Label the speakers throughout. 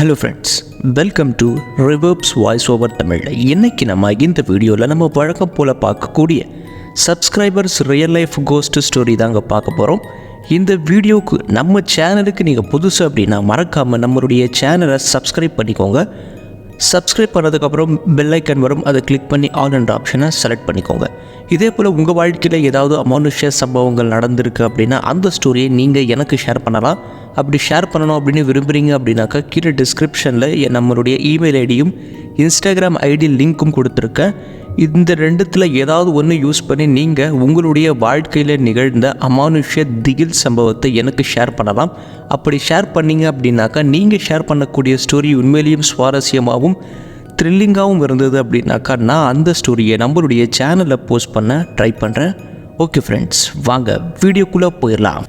Speaker 1: Hello friends welcome to Rivers voice over Tamil இன்னைக்கு நம்ம இந்த வீடியோவில் நம்ம வழக்கம் போல் பார்க்கக்கூடிய subscribers real life ghost story தாங்க பார்க்க போகிறோம் இந்த வீடியோவுக்கு நம்ம சேனலுக்கு நீங்கள் புதுசு அப்படின்னா மறக்காமல் நம்மளுடைய சேனலை சப்ஸ்கிரைப் பண்ணிக்கோங்க. சப்ஸ்கிரைப் பண்ணதுக்கப்புறம் பெல்லைக்கன் வரும். அதை கிளிக் பண்ணி ஆல் அண்ட் ஆப்ஷனை செலக்ட் பண்ணிக்கோங்க. இதே போல் உங்கள் வாழ்க்கையில் ஏதாவது அமானுஷ்ய சம்பவங்கள் நடந்திருக்கு அப்படின்னா அந்த ஸ்டோரியை நீங்கள் எனக்கு ஷேர் பண்ணலாம். அப்படி ஷேர் பண்ணணும் அப்படின்னு விரும்புகிறீங்க அப்படின்னாக்கா கீழே டிஸ்கிரிப்ஷனில் நம்மளுடைய இமெயில் ஐடியும் இன்ஸ்டாகிராம் ஐடி லிங்க்கும் கொடுத்துருக்கேன். இந்த ரெண்டுத்தில் ஏதாவது ஒன்று யூஸ் பண்ணி நீங்கள் உங்களுடைய வாழ்க்கையில் நிகழ்ந்த அமானுஷ்ய திகில் சம்பவத்தை எனக்கு ஷேர் பண்ணலாம். அப்படி ஷேர் பண்ணீங்க அப்படின்னாக்கா நீங்கள் ஷேர் பண்ணக்கூடிய ஸ்டோரி உண்மையிலேயும் சுவாரஸ்யமாகவும் த்ரில்லிங்காகவும் இருந்தது அப்படின்னாக்கா நான் அந்த ஸ்டோரியை நம்மளுடைய சேனலில் போஸ்ட் பண்ண ட்ரை பண்ணுறேன் ஓகே ஃப்ரெண்ட்ஸ் வாங்க வீடியோக்குள்ளே போயிடலாம்.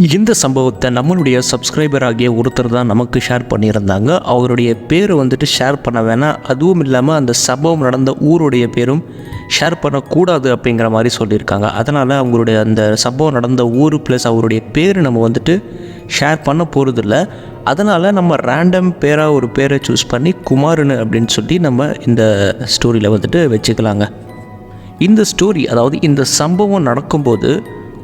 Speaker 1: இந்த சம்பவத்தை நம்மளுடைய சப்ஸ்கிரைபர் ஆகிய ஒருத்தர் தான் நமக்கு ஷேர் பண்ணியிருந்தாங்க. அவருடைய பேரை வந்துட்டு ஷேர் பண்ண வேணாம். அதுவும் இல்லாமல் அந்த சம்பவம் நடந்த ஊருடைய பேரும் ஷேர் பண்ணக்கூடாது அப்படிங்கிற மாதிரி சொல்லியிருக்காங்க. அதனால் அவங்களுடைய அந்த சம்பவம் நடந்த ஊர் ப்ளஸ் அவருடைய பேர் நம்ம வந்துட்டு ஷேர் பண்ண போகிறதில்ல அதனால் நம்ம ரேண்டம் பேராக ஒரு பேரை சூஸ் பண்ணி குமாருன்னு அப்படின்னு சொல்லி நம்ம இந்த ஸ்டோரியில் வந்துட்டு வச்சுக்கலாங்க. இந்த ஸ்டோரி அதாவது இந்த சம்பவம் நடக்கும்போது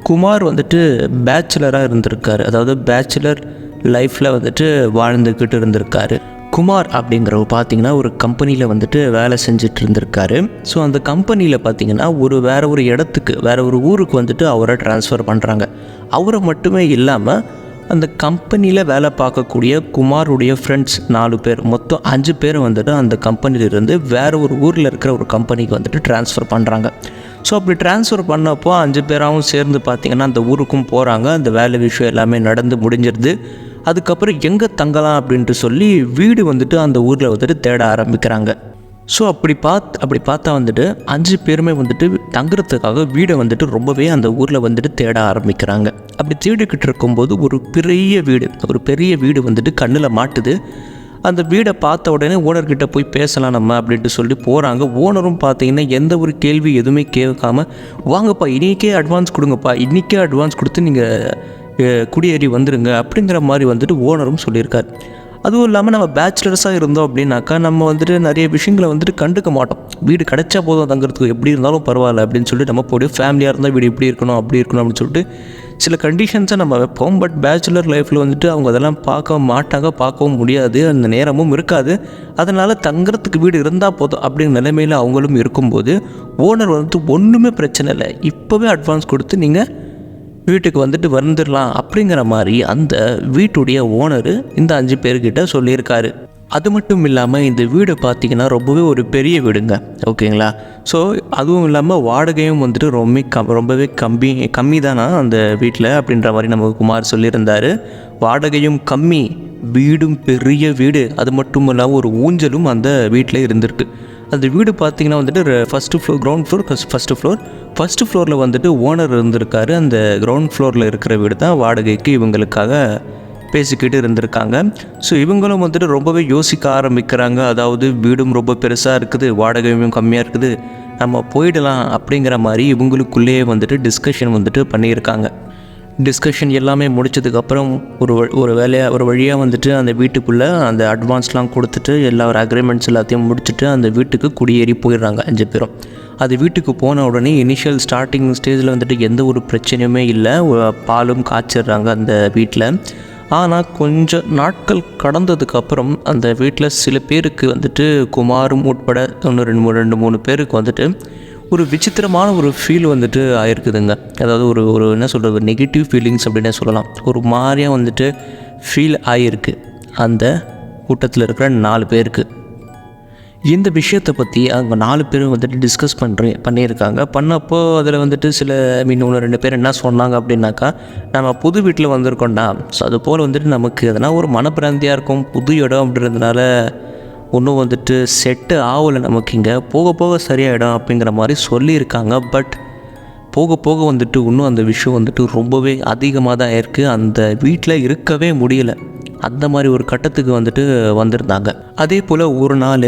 Speaker 1: குமார் வந்துட்டு பேச்சுலராக இருந்திருக்காரு. அதாவது பேச்சுலர் லைஃப்பில் வந்துட்டு வாழ்ந்துக்கிட்டு இருந்திருக்காரு. குமார் அப்படிங்கிறவ பார்த்தீங்கன்னா ஒரு கம்பெனியில் வந்துட்டு வேலை செஞ்சுட்டு இருந்திருக்காரு. ஸோ அந்த கம்பெனியில் பார்த்தீங்கன்னா ஒரு வேற ஒரு இடத்துக்கு வேற ஒரு ஊருக்கு வந்துட்டு அவரை ட்ரான்ஸ்ஃபர் பண்ணுறாங்க அவரை மட்டுமே இல்லாமல் அந்த கம்பெனியில் வேலை பார்க்கக்கூடிய குமாருடைய ஃப்ரெண்ட்ஸ் நாலு பேர் மொத்தம் அஞ்சு பேர் வந்துட்டு அந்த கம்பெனியிலிருந்து வேறு ஒரு ஊரில் இருக்கிற ஒரு கம்பெனிக்கு வந்துட்டு ட்ரான்ஸ்ஃபர் பண்ணுறாங்க ஸோ அப்படி ட்ரான்ஸ்ஃபர் பண்ணப்போ அஞ்சு பேராகவும் சேர்ந்து பார்த்திங்கன்னா அந்த ஊருக்கும் போகிறாங்க அந்த வேலை விஷயம் எல்லாமே நடந்து முடிஞ்சிருது. அதுக்கப்புறம் எங்கே தங்கலாம் அப்படின்ட்டு சொல்லி வீடு வந்துட்டு அந்த ஊரில் வந்துட்டு தேட ஆரம்பிக்கிறாங்க. ஸோ அப்படி பார்த்து அப்படி பார்த்தா வந்துட்டு அஞ்சு பேருமே வந்துட்டு தங்குறதுக்காக வீடை வந்துட்டு ரொம்பவே அந்த ஊரில் வந்துட்டு தேட ஆரம்பிக்கிறாங்க. அப்படி தேடிக்கிட்டு இருக்கும்போது ஒரு பெரிய வீடு ஒரு பெரிய வீடு வந்துட்டு கண்ணில் மாட்டுது. அந்த வீடை பார்த்த உடனே ஓனர்கிட்ட போய் பேசலாம் நம்ம அப்படின்ட்டு சொல்லி போகிறாங்க ஓனரும் பார்த்தீங்கன்னா எந்த ஒரு கேள்வி எதுவுமே கேட்காம வாங்கப்பா இன்றைக்கே அட்வான்ஸ் கொடுங்கப்பா இன்றைக்கே அட்வான்ஸ் கொடுத்து நீங்கள் குடியேறி வந்துடுங்க அப்படிங்கிற மாதிரி வந்துட்டு ஓனரும் சொல்லியிருக்கார். அதுவும் இல்லாமல் நம்ம பேச்சுலர்ஸாக இருந்தோம் அப்படின்னாக்கா நம்ம வந்துட்டு நிறைய விஷயங்களை வந்துட்டு கண்டுக்க மாட்டோம். வீடு கிடைச்சா போதும் தங்குறதுக்கு எப்படி இருந்தாலும் பரவாயில்ல அப்படின்னு சொல்லிட்டு நம்ம போய் ஃபேமிலியாக இருந்தால் வீடு இப்படி இருக்கணும் அப்படி இருக்கணும் அப்படின்னு சொல்லிட்டு சில கண்டிஷன்ஸை நம்ம வைப்போம் பட் பேச்சுலர் லைஃப்பில் வந்துட்டு அவங்க அதெல்லாம் பார்க்க மாட்டாங்க பார்க்கவும் முடியாது அந்த நேரமும் இருக்காது. அதனால் தங்குறதுக்கு வீடு இருந்தால் போதும் அப்படிங்கிற நிலைமையில் அவங்களும் இருக்கும்போது ஓனர் வந்துட்டு ஒன்றுமே பிரச்சனை இல்லை. இப்போவே அட்வான்ஸ் கொடுத்து நீங்கள் வீட்டுக்கு வந்துட்டு வந்துடலாம் அப்படிங்கிற மாதிரி அந்த வீட்டுடைய ஓனரு இந்த அஞ்சு பேர்கிட்ட சொல்லியிருக்காரு. அது மட்டும் இல்லாமல் இந்த வீடு பார்த்திங்கன்னா ரொம்பவே ஒரு பெரிய வீடுங்க. ஓகேங்களா? ஸோ அதுவும் இல்லாமல் வாடகையும் வந்துட்டு ரொம்ப கம் ரொம்பவே கம்மி கம்மி தானா அந்த வீட்டில் அப்படின்ற மாதிரி நமக்கு குமார் சொல்லியிருந்தார். வாடகையும் கம்மி வீடும் பெரிய வீடு. அது மட்டும் இல்லாமல் ஒரு ஊஞ்சலும் அந்த வீட்டில் இருந்திருக்கு. அந்த வீடு பார்த்தீங்கன்னா வந்துட்டு first floor ground floor first floor first ஃப்ளோரில் வந்துட்டு ஓனர் இருந்திருக்காரு. அந்த கிரவுண்ட் ஃப்ளோரில் இருக்கிற வீடு தான் வாடகைக்கு இவங்களுக்காக பேசிக்கிட்டு இருந்திருக்காங்க. ஸோ இவங்களும் வந்துட்டு ரொம்பவே யோசிக்க ஆரம்பிக்கிறாங்க. அதாவது வீடும் ரொம்ப பெருசாக இருக்குது வாடகையும் கம்மியாக இருக்குது. நம்ம போயிடலாம் அப்படிங்கிற மாதிரி இவங்களுக்குள்ளேயே வந்துட்டு டிஸ்கஷன் வந்துட்டு பண்ணியிருக்காங்க. டிஸ்கஷன் எல்லாமே முடிச்சதுக்கப்புறம் ஒரு ஒரு வேலையாக ஒரு வழியாக வந்துட்டு அந்த வீட்டுக்குள்ளே அந்த அட்வான்ஸ்லாம் கொடுத்துட்டு எல்லா ஒரு அக்ரிமெண்ட்ஸ் எல்லாத்தையும் முடிச்சுட்டு அந்த வீட்டுக்கு குடியேறி போயிடுறாங்க அஞ்சு பேரும். அது வீட்டுக்கு போன உடனே இனிஷியல் ஸ்டார்டிங் ஸ்டேஜில் வந்துட்டு எந்த ஒரு பிரச்சனையுமே இல்லை. பாலும் காய்ச்சிடுறாங்க அந்த வீட்டில் ஆனால் கொஞ்சம் நாட்கள் கடந்ததுக்கப்புறம் அந்த வீட்டில் சில பேருக்கு வந்துட்டு குமாரும் உட்பட ஒன்று ரெண்டு மூணு ரெண்டு மூணு பேருக்கு வந்துட்டு ஒரு விசித்திரமான ஒரு ஃபீல் வந்துட்டு ஆயிருக்குதுங்க. அதாவது ஒரு ஒரு என்ன சொல்கிறது நெகட்டிவ் ஃபீலிங்ஸ் அப்படின்னே சொல்லலாம். ஒரு மாதிரியாக வந்துட்டு ஃபீல் ஆகிருக்கு அந்த கூட்டத்தில் இருக்கிற நாலு பேருக்கு. இந்த விஷயத்தை பற்றி அவங்க நாலு பேரும் வந்துட்டு டிஸ்கஸ் பண்ணுற பண்ணியிருக்காங்க. பண்ணப்போ அதில் வந்துட்டு சில மீன் ஒன்று ரெண்டு பேர் என்ன சொன்னாங்க அப்படின்னாக்கா நம்ம புது வீட்டில் வந்திருக்கோம்டா. ஸோ அது போல் வந்துட்டு நமக்கு எதனா ஒரு மனப்பிராந்தியாக இருக்கும் புது இடம் அப்படின்றதுனால ஒன்றும் வந்துட்டு செட்டு ஆகலை நமக்கு இங்கே. போக போக சரியாயிடும் அப்படிங்கிற மாதிரி சொல்லியிருக்காங்க. பட் போக போக வந்துட்டு இன்னும் அந்த விஷயம் வந்துட்டு ரொம்பவே அதிகமாக தான் இருக்குது அந்த வீட்டில் இருக்கவே முடியல. அந்த மாதிரி ஒரு கட்டத்துக்கு வந்துட்டு வந்திருந்தாங்க. அதே போல் ஒரு நாள்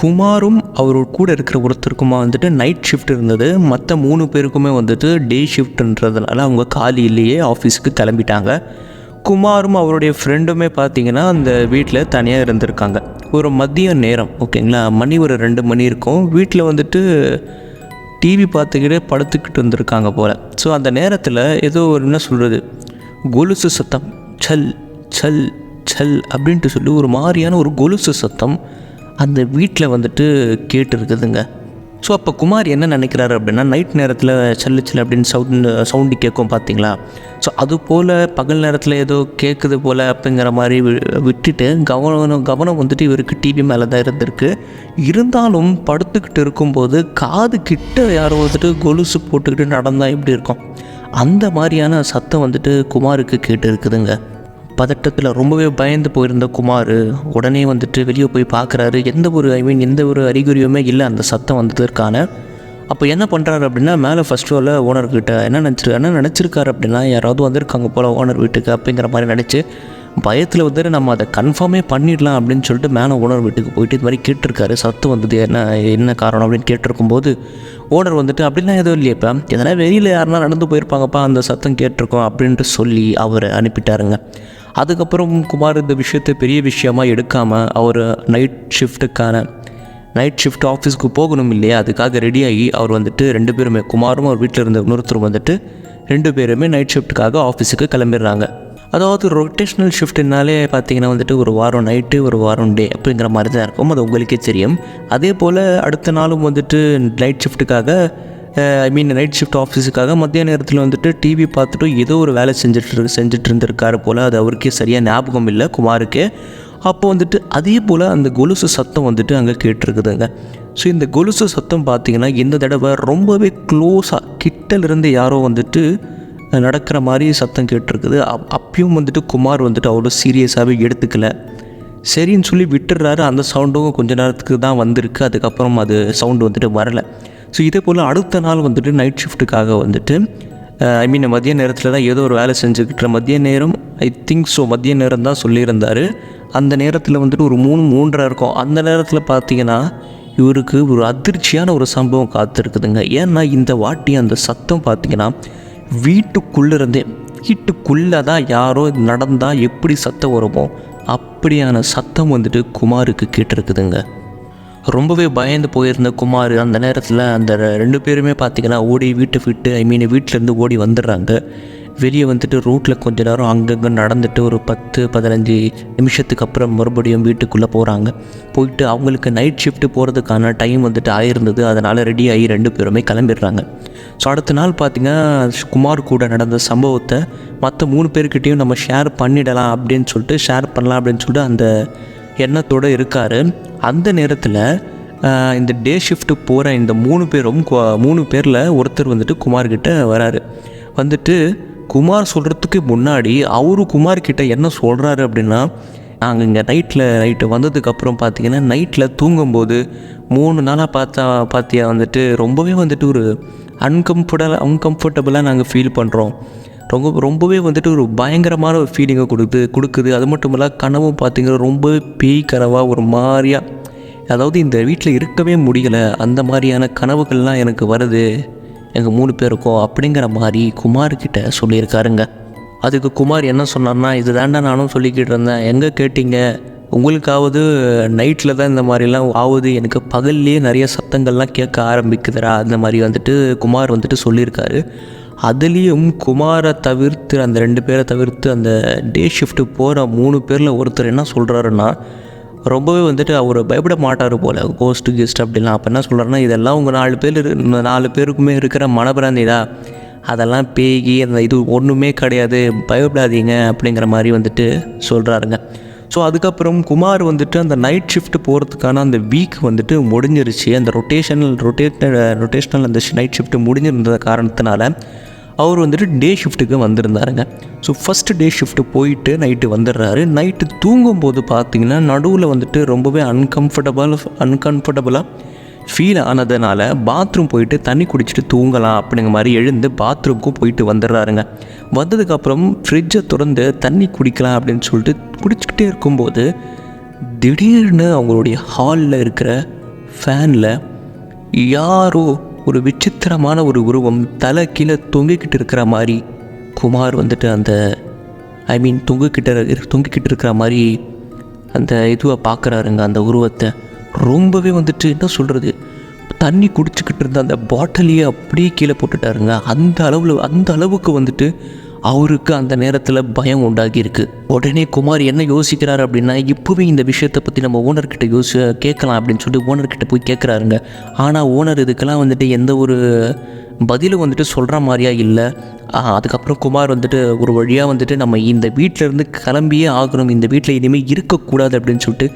Speaker 1: குமாரும் அவர் கூட இருக்கிற ஒருத்தருக்குமா வந்துட்டு நைட் ஷிஃப்ட் இருந்தது. மற்ற மூணு பேருக்குமே வந்துட்டு டே ஷிஃப்ட்ன்றதுனால அவங்க காலையிலேயே ஆஃபீஸுக்கு கிளம்பிட்டாங்க. குமாரும் அவருடைய ஃப்ரெண்டுமே பார்த்தீங்கன்னா அந்த வீட்டில் தனியாக இருந்திருக்காங்க. ஒரு மதிய நேரம் ஓகேங்களா? மணி ஒரு ரெண்டு மணி இருக்கும். வீட்டில் வந்துட்டு டிவி பார்த்துக்கிட்டே படுத்துக்கிட்டு இருந்திருக்காங்க போல். ஸோ அந்த நேரத்தில் ஏதோ ஒரு என்ன சொல்கிறது கொலுசு சத்தம் சல் சல் சல் அப்படின்ட்டு சொல்லி ஒரு மாதிரியான ஒரு கொலுசு சத்தம் அந்த வீட்டில் வந்துட்டு கேட்டு இருக்குதுங்க ஸோ அப்போ குமார் என்ன நினைக்கிறாரு அப்படின்னா நைட் நேரத்தில் சல்லு சல்லு அப்படின்னு சவுண்டு சவுண்டு கேட்கும் பார்த்தீங்களா ஸோ அது போல் பகல் நேரத்தில் ஏதோ கேட்குது போல் அப்படிங்கிற மாதிரி வி- விட்டுட்டு கவனம் கவனம் வந்துட்டு இவருக்கு டிவி மேலே தான் இருந்திருக்கு. இருந்தாலும் படுத்துக்கிட்டு இருக்கும்போது காது கிட்ட யாரோ வந்துட்டு கொலுசு போட்டுக்கிட்டு நடந்தால் எப்படி இருக்கும்? அந்த மாதிரியான சத்தம் வந்துட்டு குமாருக்கு கேட்டு இருக்குதுங்க பதட்டத்தில் ரொம்பவே பயந்து போயிருந்த குமார் உடனே வந்துட்டு வெளியே போய் பார்க்குறாரு எந்த ஒரு ஐ மீன் எந்த ஒரு அறிகுறியுமே இல்லை அந்த சத்தம் வந்ததற்கான. அப்போ என்ன பண்ணுறாரு அப்படின்னா மேலே ஃபஸ்ட் ஃப்ளோரில் ஓனர்கிட்ட என்ன நினச்சிரு என்ன நினச்சிருக்காரு அப்படின்னா யாராவது வந்திருக்காங்க போல் ஓனர் வீட்டுக்கு அப்படிங்கிற மாதிரி நினச்சி பயத்தில் வந்துட்டு நம்ம அதை கன்ஃபார்மே பண்ணிடலாம் அப்படின்னு சொல்லிட்டு மேலே ஓனர் வீட்டுக்கு போயிட்டு இது மாதிரி கேட்டிருக்காரு. சத்தம் வந்தது என்ன என்ன காரணம் அப்படின்னு கேட்டிருக்கும்போது ஓனர் வந்துட்டு அப்படிலாம் எதுவும் இல்லையப்பா எதனா வெளியில் யாருனா நடந்து போயிருப்பாங்கப்பா அந்த சத்தம் கேட்டிருக்கோம் அப்படின்ட்டு சொல்லி அவரை அனுப்பிட்டாருங்க. அதுக்கப்புறம் குமார் இந்த விஷயத்தை பெரிய விஷயமா எடுக்காமல் அவர் நைட் ஷிஃப்ட்டுக்கான நைட் ஷிஃப்ட் ஆஃபீஸ்க்கு போகணும் இல்லையா? அதுக்காக ரெடியாகி அவர் வந்துட்டு ரெண்டு பேருமே குமாரும் அவர் வீட்டில் இருந்த இன்னொருத்தரும் வந்துட்டு ரெண்டு பேருமே நைட் ஷிஃப்ட்டுக்காக ஆஃபீஸுக்கு கிளம்பிடுறாங்க. அதாவது ரொட்டேஷ்னல் ஷிஃப்ட்னாலே பார்த்தீங்கன்னா வந்துட்டு ஒரு வாரம் நைட்டு ஒரு வாரம் டே அப்படிங்கிற மாதிரி தான் இருக்கும். அது உங்களுக்கே தெரியும். அதே போல் அடுத்த நாளும் வந்துட்டு நைட் ஷிஃப்ட்டுக்காக ஐ மீன் நைட் ஷிஃப்ட் ஆஃபீஸுக்காக மத்திய நேரத்தில் வந்துட்டு டிவி பார்த்துட்டு ஏதோ ஒரு வேலை செஞ்சுட்டு செஞ்சுட்டு இருந்திருக்காரு போல். அது அவருக்கே சரியாக ஞாபகம் இல்லை குமாருக்கு. அப்போ வந்துட்டு அதே போல் அந்த கொலுசு சத்தம் வந்துட்டு அங்கே கேட்டிருக்குதுங்க. ஸோ இந்த கொலுசு சத்தம் பார்த்திங்கன்னா இந்த தடவை ரொம்பவே க்ளோஸாக கிட்டலிருந்து யாரோ வந்துட்டு நடக்கிற மாதிரி சத்தம் கேட்டிருக்குது. அப் அப்பயும் வந்துட்டு குமார் வந்துட்டு அவ்வளோ சீரியஸாகவே எடுத்துக்கல. சரின்னு சொல்லி விட்டுறாரு அந்த சவுண்டும் கொஞ்ச நேரத்துக்கு தான் வந்திருக்கு. அதுக்கப்புறம் அது சவுண்டு வந்துட்டு வரலை. ஸோ இதே போல் அடுத்த நாள் வந்துட்டு நைட் ஷிஃப்ட்டுக்காக வந்துட்டு uh, ஐ மீன் மதிய நேரத்தில் தான் ஏதோ ஒரு வேலை செஞ்சுக்கிட்டுற மதிய நேரம் ஐ திங்க் ஸோ மதிய நேரம் தான் சொல்லியிருந்தார். அந்த நேரத்தில் வந்துட்டு ஒரு மூணு மூன்றரை இருக்கும். அந்த நேரத்தில் பார்த்தீங்கன்னா இவருக்கு ஒரு அதிர்ச்சியான ஒரு சம்பவம் காத்திருக்குதுங்க. ஏன்னா இந்த வாட்டி அந்த சத்தம் பார்த்தீங்கன்னா வீட்டுக்குள்ளே இருந்தே வீட்டுக்குள்ளே தான் யாரோ நடந்தால் எப்படி சத்தம் வருமோ அப்படியான சத்தம் வந்துட்டு குமாருக்கு கேட்டிருக்குதுங்க. ரொம்பவே பயந்து போயிருந்த குமார் அந்த நேரத்தில் அந்த ரெண்டு பேருமே பார்த்திங்கன்னா ஓடி வீட்டை விட்டு ஐ மீன் வீட்டிலேருந்து ஓடி வந்துடுறாங்க. வெளியே வந்துட்டு ரோட்டில் கொஞ்ச நேரம் அங்கங்கே நடந்துட்டு ஒரு பத்து பதினஞ்சு நிமிஷத்துக்கு அப்புறம் மறுபடியும் வீட்டுக்குள்ளே போகிறாங்க போயிட்டு அவங்களுக்கு நைட் ஷிஃப்ட் போகிறதுக்கான டைம் வந்துட்டு ஆயிருந்தது. அதனால் ரெடி ஆகி ரெண்டு பேருமே கிளம்பிடுறாங்க. ஸோ அடுத்த நாள் பார்த்திங்கன்னா குமார் கூட நடந்த சம்பவத்தை மற்ற மூணு பேர்கிட்டையும் நம்ம ஷேர் பண்ணிடலாம் அப்படின்னு சொல்லிட்டு ஷேர் பண்ணலாம் அப்படின்னு சொல்லிட்டு அந்த எண்ணத்தோடு இருக்கார். அந்த நேரத்தில் இந்த டே ஷிஃப்ட்டு போகிற இந்த மூணு பேரும் மூணு பேரில் ஒருத்தர் வந்துட்டு குமார்கிட்ட வராரு. வந்துட்டு குமார் சொல்கிறதுக்கு முன்னாடி அவரு குமார்கிட்ட என்ன சொல்கிறாரு அப்படின்னா நாங்கள் இங்கே நைட்டில் நைட்டு வந்ததுக்கப்புறம் பார்த்தீங்கன்னா நைட்டில் தூங்கும்போது மூணு நாளாக பார்த்தா பார்த்தியா வந்துட்டு ரொம்பவே வந்துட்டு ஒரு அன்கம்ஃபர்டபுள் அன்கம்ஃபர்டபுளாக நாங்கள் ஃபீல் பண்ணுறோம் ரொம்ப ரொம்பவே வந்துட்டு ஒரு பயங்கரமான ஒரு ஃபீலிங்கை கொடுக்குது கொடுக்குது. அது மட்டும் இல்லை கனவும் பார்த்தீங்கன்னா ரொம்பவே பேய் கனவாக ஒரு மாதிரியாக அதாவது இந்த வீட்டில் இருக்கவே முடியலை. அந்த மாதிரியான கனவுகள்லாம் எனக்கு வருது. எங்கள் மூணு பேருக்கும் அப்படிங்கிற மாதிரி குமார்கிட்ட சொல்லியிருக்காருங்க. அதுக்கு குமார் என்ன சொன்னார்னா இது தாண்டா நானும் சொல்லிக்கிட்டு இருந்தேன். எங்கே கேட்டீங்க? உங்களுக்காவது நைட்டில் தான் இந்த மாதிரிலாம் ஆகுது. எனக்கு பகல்லையே நிறைய சத்தங்கள்லாம் கேட்க ஆரம்பிக்குதுடா. அந்த மாதிரி வந்துட்டு குமார் வந்துட்டு சொல்லியிருக்காரு. அதுலேயும் குமாரை தவிர்த்து அந்த ரெண்டு பேரை தவிர்த்து அந்த டே ஷிஃப்ட்டு போகிற மூணு பேரில் ஒருத்தர் என்ன சொல்கிறாருன்னா ரொம்பவே வந்துட்டு அவர் பயப்பட மாட்டார் போல் கோஸ்ட்டு கெஸ்ட் அப்படிலாம். அப்போ என்ன சொல்கிறாருன்னா இதெல்லாம் உங்கள் நாலு பேர் இரு- இந்த நாலு பேருக்குமே இருக்கிற மனப்பிராந்திதா அதெல்லாம் பேகி அந்த இது ஒன்றுமே கிடையாது பயப்படாதீங்க அப்படிங்கிற மாதிரி வந்துட்டு சொல்கிறாருங்க ஸோ அதுக்கப்புறம் குமார் வந்துட்டு அந்த நைட் ஷிஃப்ட் போகிறதுக்கான அந்த வீக் வந்துட்டு முடிஞ்சிருச்சு. அந்த ரொட்டேஷனல் ரொட்டேட் ரொட்டேஷனல் அந்த நைட் ஷிஃப்ட் முடிஞ்சிருந்த காரணத்தினால அவர் வந்துட்டு டே ஷிஃப்ட்டுக்கு வந்திருந்தாருங்க. ஸோ ஃபஸ்ட்டு டே ஷிஃப்ட்டு போயிட்டு நைட்டு வந்துடுறாரு. நைட்டு தூங்கும்போது பார்த்தீங்கன்னா நடுவில் வந்துட்டு ரொம்பவே அன்கம்ஃபர்டபுள் அன்கம்ஃபர்டபுளாக ஃபீல் ஆனதுனால பாத்ரூம் போயிட்டு தண்ணி குடிச்சிட்டு தூங்கலாம் அப்படிங்கிற மாதிரி எழுந்து பாத்ரூமுக்கும் போயிட்டு வந்துடுறாருங்க. வந்ததுக்கப்புறம் ஃப்ரிட்ஜை திறந்து தண்ணி குடிக்கலாம் அப்படின்னு சொல்லிட்டு குடிச்சிக்கிட்டே இருக்கும்போது திடீர்னு அவங்களுடைய ஹாலில் இருக்கிற ஃபேனில் யாரோ ஒரு விசித்திரமான ஒரு உருவம் தலை கீழே தொங்கிக்கிட்டு இருக்கிற மாதிரி குமார் வந்துட்டு அந்த ஐ மீன் தொங்கிக்கிட்ட தொங்கிக்கிட்டு இருக்கிற மாதிரி அந்த இதுவை பார்க்குறாருங்க. அந்த உருவத்தை ரொம்பவே வந்துட்டு என்ன சொல்கிறது தண்ணி குடிச்சிக்கிட்டு இருந்த அந்த பாட்டிலையே அப்படியே கீழே போட்டுட்டாருங்க. அந்த அளவில் அந்த அளவுக்கு வந்துட்டு அவருக்கு அந்த நேரத்தில் பயம் உண்டாகியிருக்கு. உடனே குமார் என்ன யோசிக்கிறார் அப்படின்னா இப்போவே இந்த விஷயத்தை பற்றி நம்ம ஓனர்கிட்ட யோசி கேட்கலாம் அப்படின்னு சொல்லிட்டு ஓனர்கிட்ட போய் கேட்குறாருங்க ஆனால் ஓனர் இதுக்கெல்லாம் வந்துட்டு எந்த ஒரு பதிலும் வந்துட்டு சொல்கிற மாதிரியா இல்லை. அதுக்கப்புறம் குமார் வந்துட்டு ஒரு வழியாக வந்துட்டு நம்ம இந்த வீட்டில் இருந்து கிளம்பியே ஆகணும். இந்த வீட்டில் இனிமேல் இருக்கக்கூடாது அப்படின்னு சொல்லிட்டு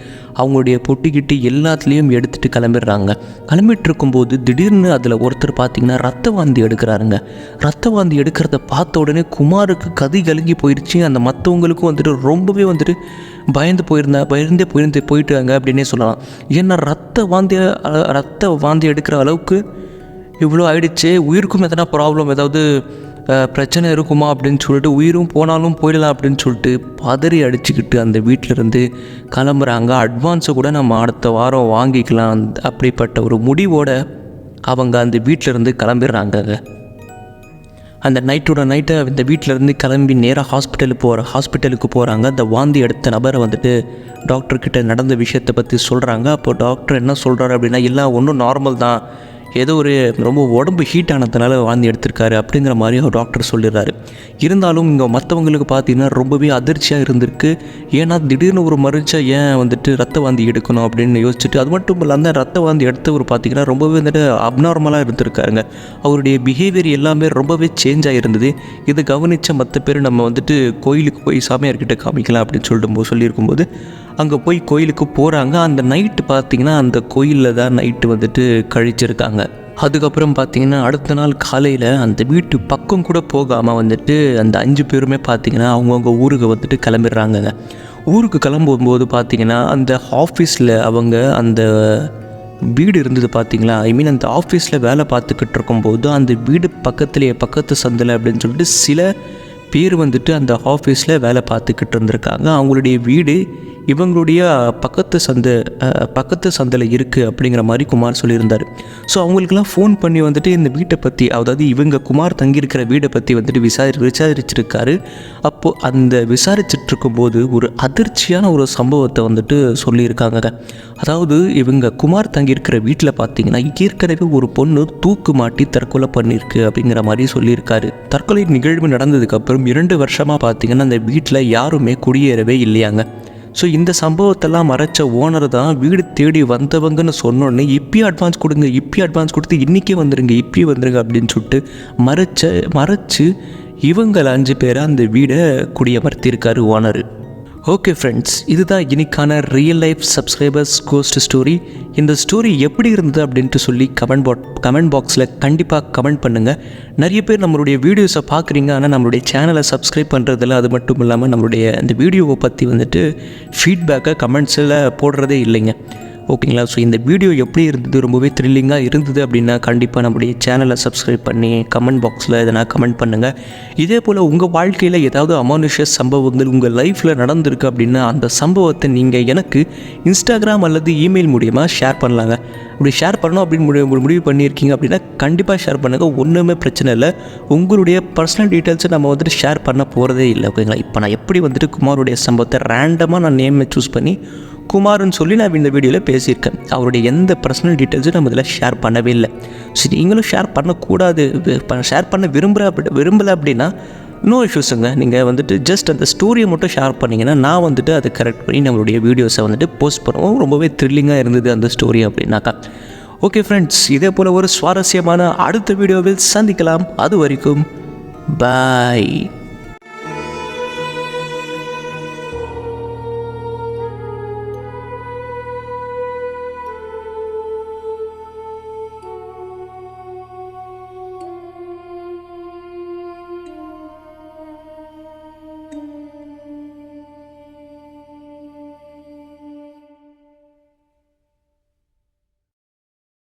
Speaker 1: அவங்களுடைய பொட்டிக்கிட்டு எல்லாத்துலேயும் எடுத்துகிட்டு கிளம்பிடுறாங்க. கிளம்பிட்டு இருக்கும்போது திடீர்னு அதில் ஒருத்தர் பார்த்தீங்கன்னா ரத்த வாந்தி எடுக்கிறாருங்க. ரத்த வாந்தி எடுக்கிறத பார்த்த உடனே குமாருக்கு கதி கலங்கி போயிடுச்சு அந்த மற்றவங்களுக்கும் வந்துட்டு ரொம்பவே வந்துட்டு பயந்து போயிருந்தா பயந்தே போயிருந்து போயிட்டாங்க அப்படின்னே சொல்லலாம். ஏன்னா ரத்த வாந்தி ரத்த வாந்தி எடுக்கிற அளவுக்கு இவ்வளோ ஆயிடுச்சு உயிருக்கும் எதனா ப்ராப்ளம் ஏதாவது பிரச்சனை இருக்குமா அப்படின்னு சொல்லிட்டு உயிரும் போனாலும் போயிடலாம் அப்படின்னு சொல்லிட்டு பதறி அடிச்சுக்கிட்டு அந்த வீட்டிலேருந்து கிளம்புறாங்க. அட்வான்ஸை கூட நம்ம அடுத்த வாரம் வாங்கிக்கலாம். அப்படிப்பட்ட ஒரு முடிவோடு அவங்க அந்த வீட்டில் இருந்து அந்த நைட்டோட நைட்டை இந்த வீட்டில் இருந்து கிளம்பி நேராக ஹாஸ்பிட்டலுக்கு போகிற ஹாஸ்பிட்டலுக்கு போகிறாங்க அந்த வாந்தி எடுத்த நபரை வந்துட்டு டாக்டர்கிட்ட நடந்த விஷயத்தை பற்றி சொல்கிறாங்க அப்போ டாக்டர் என்ன சொல்கிறாரு அப்படின்னா எல்லாம் ஒன்றும் நார்மல் தான். ஏதோ ஒரு ரொம்ப உடம்பு ஹீட் ஆனதுனால வாந்தி எடுத்திருக்காரு அப்படிங்கிற மாதிரி அவர் டாக்டர் சொல்லிடுறாரு. இருந்தாலும் இங்கே மற்றவங்களுக்கு பார்த்தீங்கன்னா ரொம்பவே அதிர்ச்சியாக இருந்திருக்கு. ஏன்னா திடீர்னு ஒரு மருச்சா ஏன் வந்துட்டு ரத்த வாந்தி எடுக்கணும் அப்படின்னு யோசிச்சுட்டு அது மட்டும் இல்லாமல் ரத்த வாந்தி எடுத்தவர் பார்த்தீங்கன்னா ரொம்பவே வந்துட்டு அப்நார்மலாக இருந்திருக்காருங்க. அவருடைய பிஹேவியர் எல்லாமே ரொம்பவே சேஞ்ச் ஆகிருந்தது இதை கவனித்த மற்ற பேர் நம்ம வந்துட்டு கோயிலுக்கு போய் சாமியார்கிட்ட காமிக்கலாம் அப்படின்னு சொல்லிட்டு சொல்லியிருக்கும்போது அங்கே போய் கோயிலுக்கு போகிறாங்க அந்த நைட்டு பார்த்தீங்கன்னா அந்த கோயிலில் தான் நைட்டு வந்துட்டு கழிச்சிருக்காங்க. அதுக்கப்புறம் பார்த்தீங்கன்னா அடுத்த நாள் காலையில் அந்த வீட்டு பக்கம் கூட போகாமல் வந்துட்டு அந்த அஞ்சு பேருமே பார்த்தீங்கன்னா அவங்கவுங்க ஊருக்கு வந்துட்டு கிளம்பிடுறாங்கங்க ஊருக்கு கிளம்பும்போது பார்த்தீங்கன்னா அந்த ஆஃபீஸில் அவங்க அந்த வீடு இருந்தது பார்த்தீங்களா ஐ மீன் அந்த ஆஃபீஸில் வேலை பார்த்துக்கிட்டு இருக்கும்போது அந்த வீடு பக்கத்துலேயே பக்கத்து சந்தில் அப்படின்னு சொல்லிட்டு சில பேர் வந்துட்டு அந்த ஆஃபீஸில் வேலை பார்த்துக்கிட்டு இருந்திருக்காங்க. அவங்களுடைய வீடு இவங்களுடைய பக்கத்து சந்தை பக்கத்து சந்தையில் இருக்குது அப்படிங்கிற மாதிரி குமார் சொல்லியிருந்தார். ஸோ அவங்களுக்கெல்லாம் ஃபோன் பண்ணி வந்துட்டு இந்த வீட்டை பற்றி அதாவது இவங்க குமார் தங்கியிருக்கிற வீடை பற்றி வந்துட்டு விசாரி விசாரிச்சிருக்காரு. அப்போது அந்த விசாரிச்சிட்டுருக்கும்போது ஒரு அதிர்ச்சியான ஒரு சம்பவத்தை வந்துட்டு சொல்லியிருக்காங்க. அதாவது இவங்க குமார் தங்கியிருக்கிற வீட்டில் பார்த்தீங்கன்னா ஏற்கனவே ஒரு பொண்ணு தூக்கு மாட்டி தற்கொலை பண்ணியிருக்கு அப்படிங்கிற மாதிரி சொல்லியிருக்காரு. தற்கொலை நிகழ்வு நடந்ததுக்கப்புறம் இரண்டு வருஷமாக பார்த்தீங்கன்னா அந்த வீட்டில் யாருமே குடியேறவே இல்லையாங்க. ஸோ இந்த சம்பவத்தெல்லாம் மறைச்ச ஓனர் தான் வீடு தேடி வந்தவங்கன்னு சொன்னோடனே இப்பயே அட்வான்ஸ் கொடுங்க இப்பயே அட்வான்ஸ் கொடுத்து இன்றைக்கே வந்துடுங்க இப்பயே வந்துடுங்க அப்படின்னு சொல்லிட்டு மறைச்ச மறைச்சு இவங்கள் அஞ்சு பேரை அந்த வீடை குடியமர்த்தியிருக்காரு ஓனர் ஓகே ஃப்ரெண்ட்ஸ் இதுதான் இனிக்கான real life subscribers ghost story இந்த ஸ்டோரி எப்படி இருந்தது அப்படின்ட்டு சொல்லி கமெண்ட் பாட் கமெண்ட் பாக்ஸில் கண்டிப்பாக கமெண்ட் பண்ணுங்கள் நிறைய பேர் நம்மளுடைய வீடியோஸை பார்க்குறீங்க ஆனால் நம்மளுடைய சேனலை சப்ஸ்கிரைப் பண்ணுறதில்ல அது மட்டும் இல்லாமல் நம்மளுடைய அந்த வீடியோவை பற்றி வந்துட்டு ஃபீட்பேக்கை கமெண்ட்ஸில் போடுறதே இல்லைங்க. ஓகேங்களா? ஸோ இந்த வீடியோ எப்படி இருந்தது? ரொம்பவே த்ரில்லிங்காக இருந்தது அப்படின்னா கண்டிப்பாக நம்முடைய சேனலை சப்ஸ்கிரைப் பண்ணி கமெண்ட் பாக்ஸில் எதனா கமெண்ட் பண்ணுங்கள் இதே போல் உங்கள் வாழ்க்கையில் ஏதாவது அமானுஷ சம்பவங்கள் உங்கள் லைஃப்பில் நடந்திருக்கு அப்படின்னா அந்த சம்பவத்தை நீங்கள் எனக்கு இன்ஸ்டாகிராம் அல்லது இமெயில் மூலியமாக ஷேர் பண்ணலாங்க. இப்படி ஷேர் பண்ணணும் அப்படின்னு முடிவு முடிவு பண்ணியிருக்கீங்க அப்படின்னா கண்டிப்பாக ஷேர் பண்ணுங்கள் ஒன்றுமே பிரச்சனை இல்லை. உங்களுடைய பர்சனல் டீட்டெயில்ஸை நம்ம வந்துட்டு ஷேர் பண்ண போகிறதே இல்லை ஓகேங்களா இப்போ நான் எப்படி வந்துட்டு குமாருடைய சம்பவத்தை ரேண்டமாக நான் நேமை சூஸ் பண்ணி குமார்னு சொல்லி நான் இந்த வீடியோவில் பேசியிருக்கேன். அவருடைய எந்த பர்சனல் டீட்டெயில்ஸும் நம்ம இதில் ஷேர் பண்ணவே இல்லை. சரி நீங்களும் ஷேர் பண்ணக்கூடாது. ஷேர் பண்ண விரும்புகிற அப்படி விரும்பலை அப்படின்னா நோ இஷ்யூஸுங்க நீங்கள் வந்துட்டு ஜஸ்ட் அந்த ஸ்டோரியை மட்டும் ஷேர் பண்ணிங்கன்னா நான் வந்துட்டு அதை கரெக்ட் பண்ணி நம்மளுடைய வீடியோஸை வந்துட்டு போஸ்ட் பண்ணுவோம். ரொம்பவே த்ரில்லிங்காக இருந்தது அந்த ஸ்டோரி அப்படின்னாக்கா. ஓகே ஃப்ரெண்ட்ஸ் இதே போல் ஒரு சுவாரஸ்யமான அடுத்த வீடியோவில் சந்திக்கலாம். அது வரைக்கும் பாய்